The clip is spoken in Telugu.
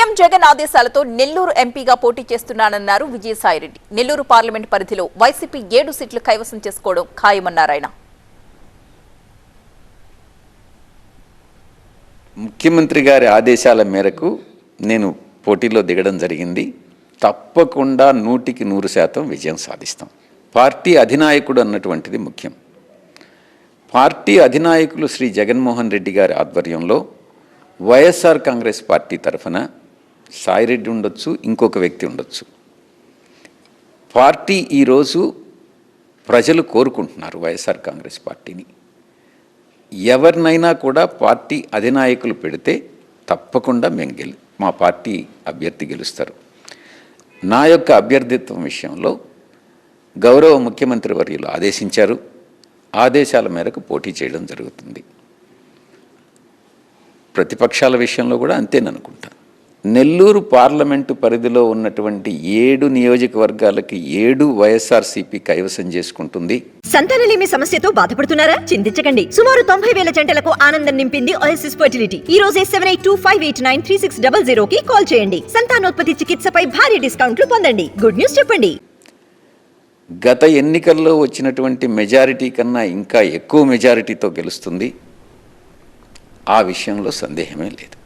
సీఎం జగన్ ఆదేశాలతో నెల్లూరు ఎంపీగా పోటీ చేస్తున్నానన్నారు విజయసాయిరెడ్డి. నెల్లూరు పార్లమెంట్ పరిధిలో వైసీపీ ఏడు సీట్లు కైవసం చేసుకోవడం ఖాయమన్నారు ఆయన ముఖ్యమంత్రి గారి ఆదేశాల మేరకు నేను పోటీలో దిగడం జరిగింది. తప్పకుండా నూటికి నూరు శాతం విజయం సాధిస్తాం. పార్టీ అధినాయకుడు అన్నటువంటిది ముఖ్యం. పార్టీ అధినాయకులు శ్రీ జగన్మోహన్ రెడ్డి గారి ఆధ్వర్యంలో వైఎస్ఆర్ కాంగ్రెస్ పార్టీ తరఫున సాయిరెడ్డి ఉండొచ్చు ఇంకొక వ్యక్తి ఉండొచ్చు. పార్టీ ఈరోజు ప్రజలు కోరుకుంటున్నారు వైఎస్ఆర్ కాంగ్రెస్ పార్టీని. ఎవరినైనా కూడా పార్టీ అధినాయకులు పెడితే తప్పకుండా మేము గెలు మా పార్టీ అభ్యర్థి గెలుస్తారు. నా యొక్క అభ్యర్థిత్వం విషయంలో గౌరవ ముఖ్యమంత్రి వర్యులు ఆదేశించారు. ఆదేశాల మేరకు పోటీ చేయడం జరుగుతుంది. ప్రతిపక్షాల విషయంలో కూడా అంతేననుకుంటాను నెల్లూరు పార్లమెంటు పరిధిలో ఉన్నటువంటి ఏడు నియోజకవర్గాలకి ఏడు వైఎస్ఆర్సీపీ కైవసం చేసుకుంటుంది. సంతానలేమి సమస్యతో బాధపడుతున్నారా? చింతించకండి. సుమారు తొంభై వేల జంటలకు ఆనందం నింపింది ఓఎస్ఎస్ ఫర్టిలిటీ. ఈ రోజే seven eight two five eight nine three six double zero కి కాల్ చేయండి. సంతానోత్పత్తి చికిత్సపై భారీ డిస్కౌంట్లు పొందండి. గుడ్ న్యూస్ చెప్పండి. గత ఎన్నికల్లో వచ్చినటువంటి మెజారిటీ కన్నా ఇంకా ఎక్కువ మెజారిటీతో గెలుస్తుంది. ఆ విషయంలో సందేహమే లేదు.